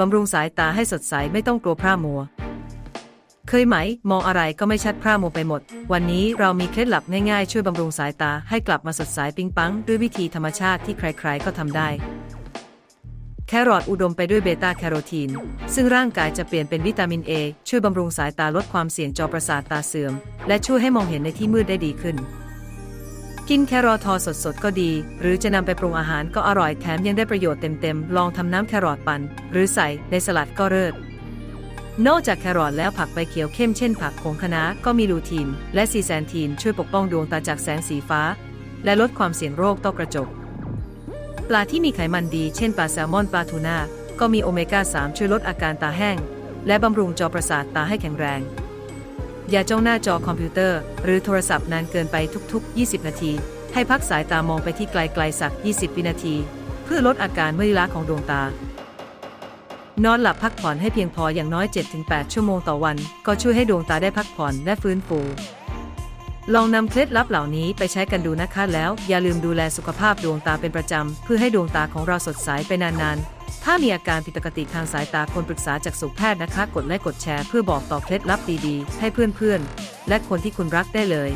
บำรุงสายตาให้สดใสไม่ต้องกลัวพร่ามัว เคยไหม มองอะไรก็ไม่ชัดพร่ามัวไปหมด วันนี้เรามีเคล็ดลับง่ายๆ ช่วยบำรุงสายตาให้กลับมาสดใสปิ๊งปัง ด้วยวิธีธรรมชาติที่ใครๆก็ทำได้ แครอทอุดมไปด้วยเบต้าแคโรทีน ซึ่งร่างกายจะเปลี่ยนเป็นวิตามินเอช่วยบำรุงสายตาลดความเสี่ยงจอประสาทตาเสื่อม และช่วยให้มองเห็นในที่มืดได้ดีขึ้น กินแครอทอสดๆ ก็ดี หรือจะนำไปปรุงอาหารก็อร่อยแถมยังได้ประโยชน์เต็มๆ ลองทำน้ำแครอทปั่นหรือใส่ในสลัดก็เลิศนอกจากแครอทแล้วผักใบเขียวเข้มเช่นผักโขงคะน้าก็มีลูทีน และซีแซนทีนช่วยปกป้องดวงตาจากแสงสีฟ้า และลดความเสี่ยงโรคต้อกระจก ปลาที่มีไขมันดีเช่นปลาแซลมอนปลาทูน่าก็มีโอเมก้า 3 ช่วยลดอาการตาแห้ง และบำรุงจอประสาทตาให้แข็งแรง อย่าจ้องหน้าจอคอมพิวเตอร์ หรือโทรศัพท์นานเกินไปทุกๆ 20 นาที ให้พักสายตามองไปที่ไกลๆสัก 20 วินาที เพื่อลดอาการเมื่อยล้าของดวงตา นอนหลับพักผ่อนให้เพียงพออย่างน้อย 7-8 ชั่วโมงต่อวัน ก็ช่วยให้ดวงตาได้พักผ่อนและฟื้นฟูลองนำเคล็ดลับเหล่านี้ไปใช้กันดูนะคะแล้ว อย่าลืมดูแลสุขภาพดวงตาเป็นประจำ เพื่อให้ดวงตาของเราสดใสไปนานๆ ถ้ามีอาการผิดปกติทางสายตาควรปรึกษาจากสุขแพทย์นะคะ กดไลค์กดแชร์เพื่อบอกต่อเคล็ดลับดีๆ ให้เพื่อนๆ และคนที่คุณรักได้เลย